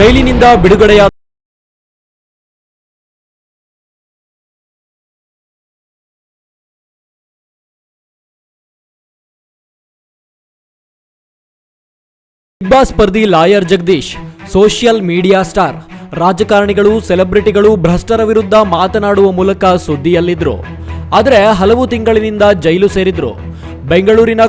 ಜೈಲಿನಿಂದ ಬಿಡುಗಡೆಯಾದ big boss ಸ್ಪರ್ಧಿ lawyer Jagadish, social media star. ರಾಜಕಾರಣಿಗಳು, ಸೆಲೆಬ್ರಿಟಿಗಳು ಭ್ರಷ್ಟರ ವಿರುದ್ಧ ಮಾತನಾಡುವ ಮೂಲಕ ಸುದ್ದಿಯಲ್ಲಿದ್ರು. ಆದರೆ ಹಲವು ತಿಂಗಳಿನಿಂದ ಜೈಲು ಸೇರಿದ್ರು. ಬೆಂಗಳೂರಿನ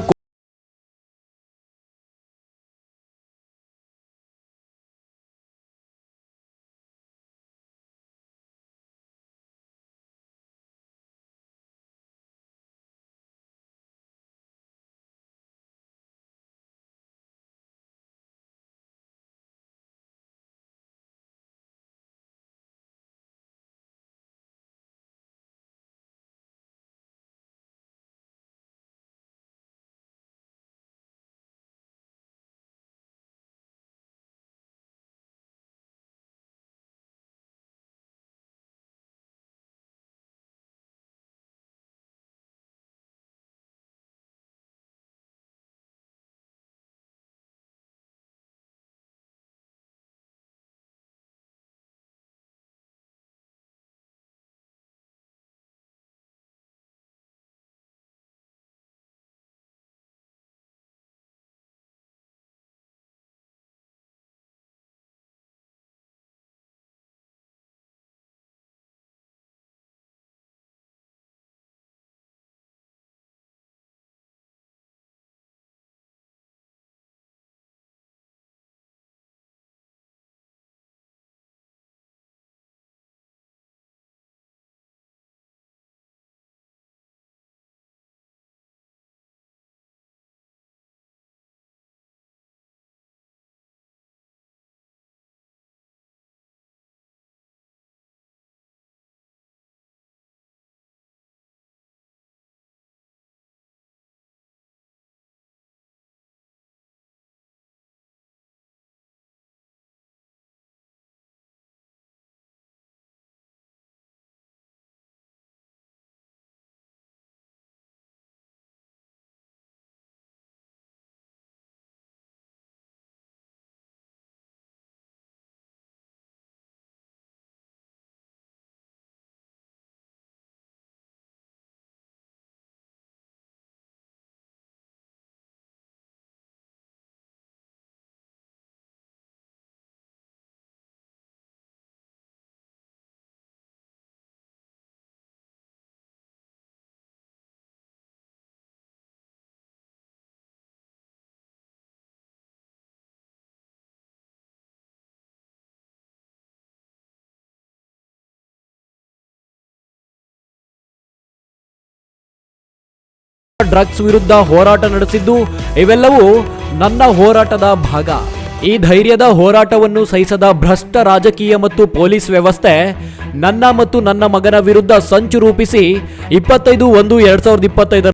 ಡ್ರಗ್ಸ್ ವಿರುದ್ಧ ಹೋರಾಟ ನಡೆಸಿದ್ದು, ಇವೆಲ್ಲವೂ ನನ್ನ ಹೋರಾಟದ ಭಾಗ. ಈ ಧೈರ್ಯದ ಹೋರಾಟವನ್ನು ಸಹಿಸದ ಭ್ರಷ್ಟ ರಾಜಕೀಯ ಮತ್ತು ಪೊಲೀಸ್ ವ್ಯವಸ್ಥೆ ನನ್ನ ಮತ್ತು ನನ್ನ ಮಗನ ವಿರುದ್ಧ ಸಂಚು ರೂಪಿಸಿ ಇಪ್ಪತ್ತೈದು ಒಂದು ಎರಡ್ ಸಾವಿರದ ಇಪ್ಪತ್ತೈದರ